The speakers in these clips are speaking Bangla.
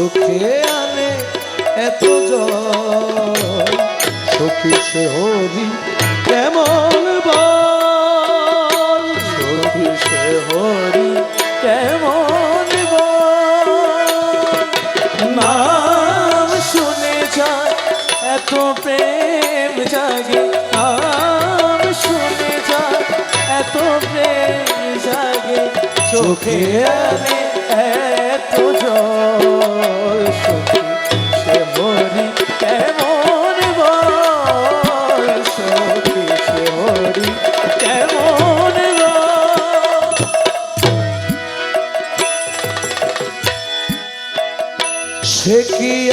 চোখে আনে এত জল। সখী সে হরি কেমন বল? সখী সে হরি কেমন? নাম শুনে যায় এত প্রেম জাগে। নাম শুনে যায় এত প্রেম জাগে। চোখে আনে এত জল।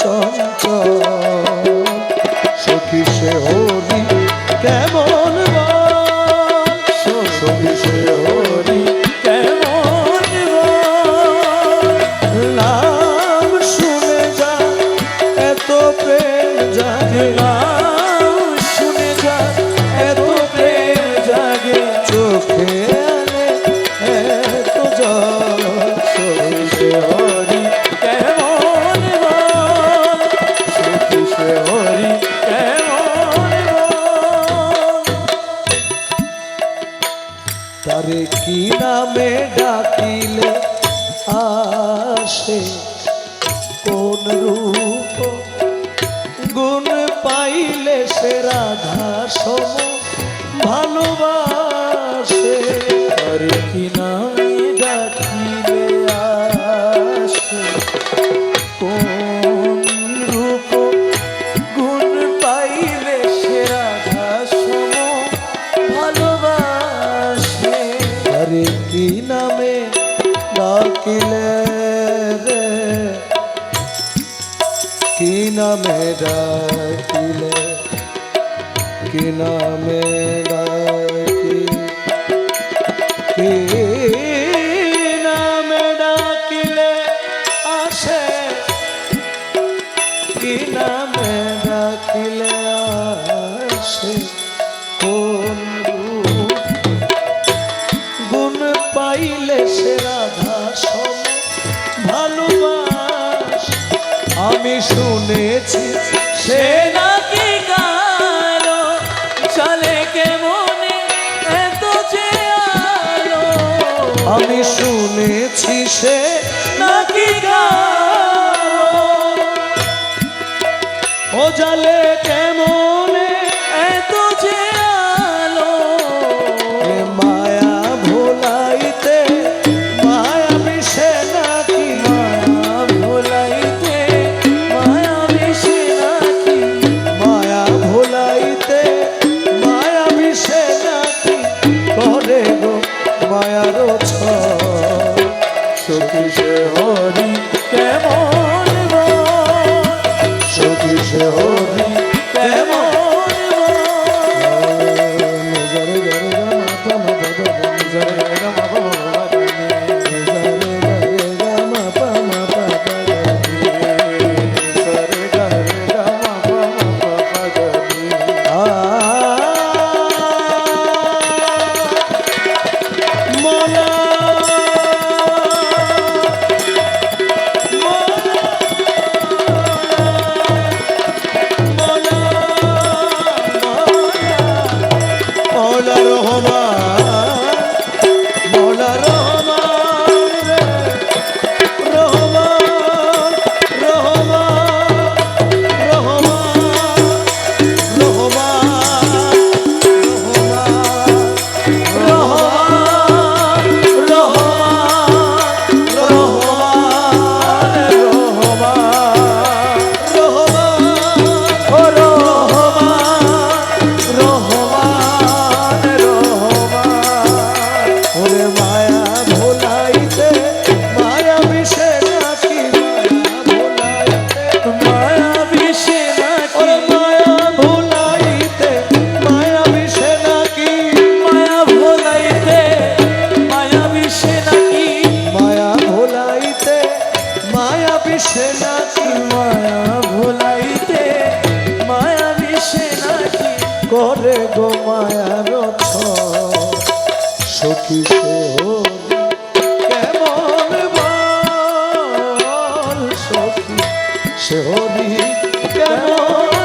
চঞ্চল। সখী সে হরি কেমন আসে কোন রূপ, গুণ পাইলে সে রাধা সম ভালোবাসে। আর কি নামে ডাকিলে গুণ পাইলে সে ভালোবাসে। কি নামে ডাকিলে নামে ডাকিলে? কি নামে নামে ডাকিলে? আসে কি নামে ডাকিলে? আসে কোন আমি শুনেছি, সে নাকি কালো, চলে কেমনে এত যে আলো? আমি শুনেছি, সে নাকি কালো। ও জালে Senhor. করে গো মায়ার সখী কেমন সখী সে কেমন